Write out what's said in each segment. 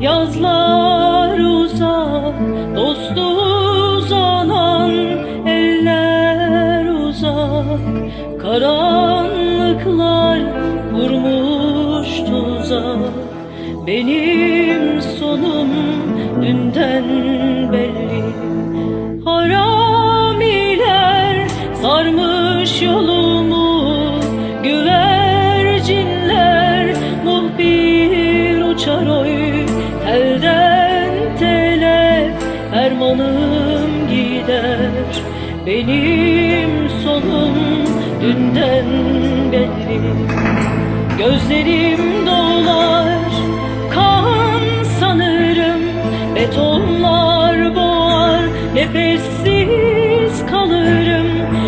Dostlar uzak, dostu uzanan eller uzak. Karanlıklar vurmuş tuzak Benim sonum dünden belli Benim sonum dünden belli Gözlerim dolar kan sanırım. Betonlar boğar nefessiz kalırım.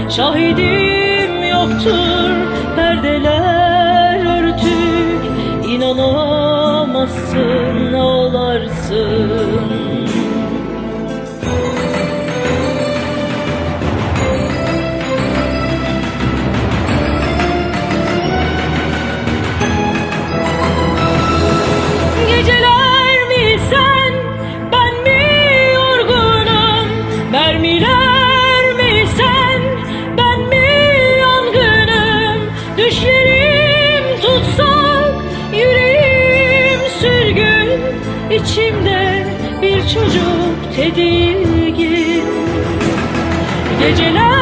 Şahidim yoktur perdeler örtük. İnanamazsın ağlarsın içimde bir çocuk tedirgin. Geceler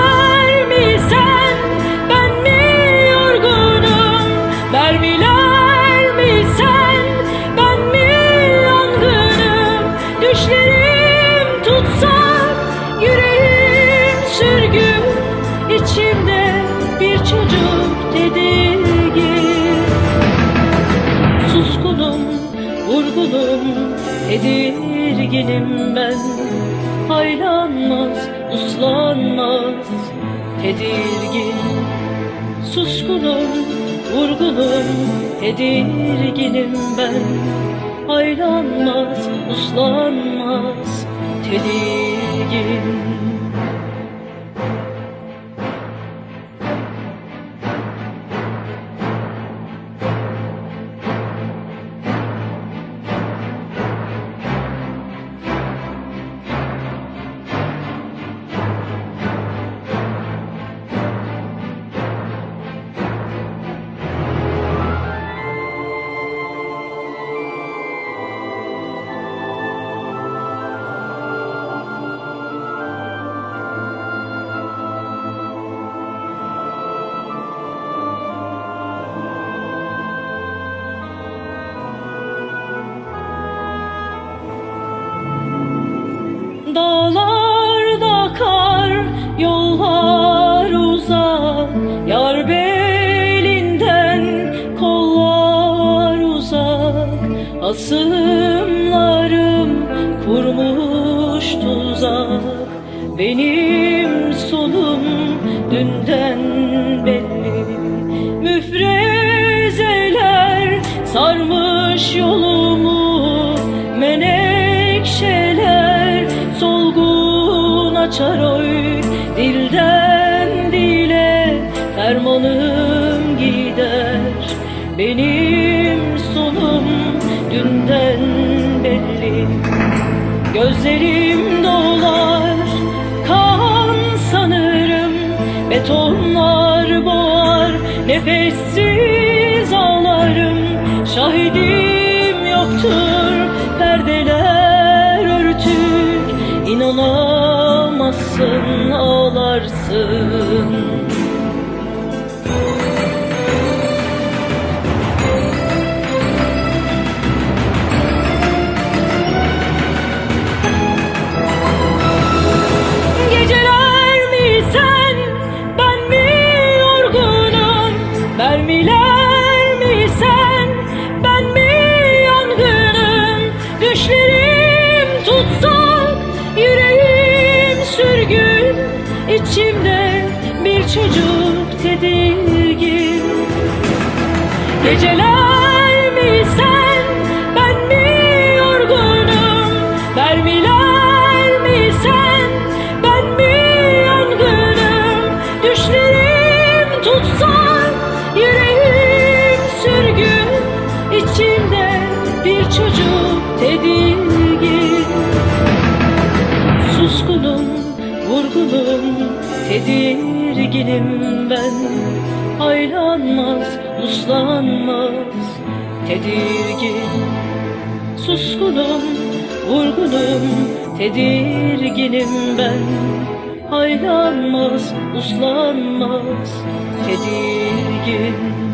vurgunum, tedirginim ben. Haylanmaz, uslanmaz, tedirgin. Suskunum, vurgunum, tedirginim ben. Haylanmaz, uslanmaz, tedirgin Dağlarda kar, yollar uzak Yar belinden kollar uzak. Asımlarım kurmuş tuzak. Benim sonum dünden açar oy. Dilden dile fermanım gider. Benim sonum dünden belli. Gözlerim dolar kan sanırım. Betonlar boğar nefessiz İnanamazsın ağlarsın çocuk tedirgin Geceler mi sen, ben mi yorgunum? Mermiler mi sen, ben mi yangınım? Düşlerim tutsak, yüreğim sürgün içimde bir çocuk tedirgin tedirginim ben Haylanmaz, uslanmaz, tedirgin Suskunum, vurgunum, tedirginim ben Haylanmaz, uslanmaz, tedirgin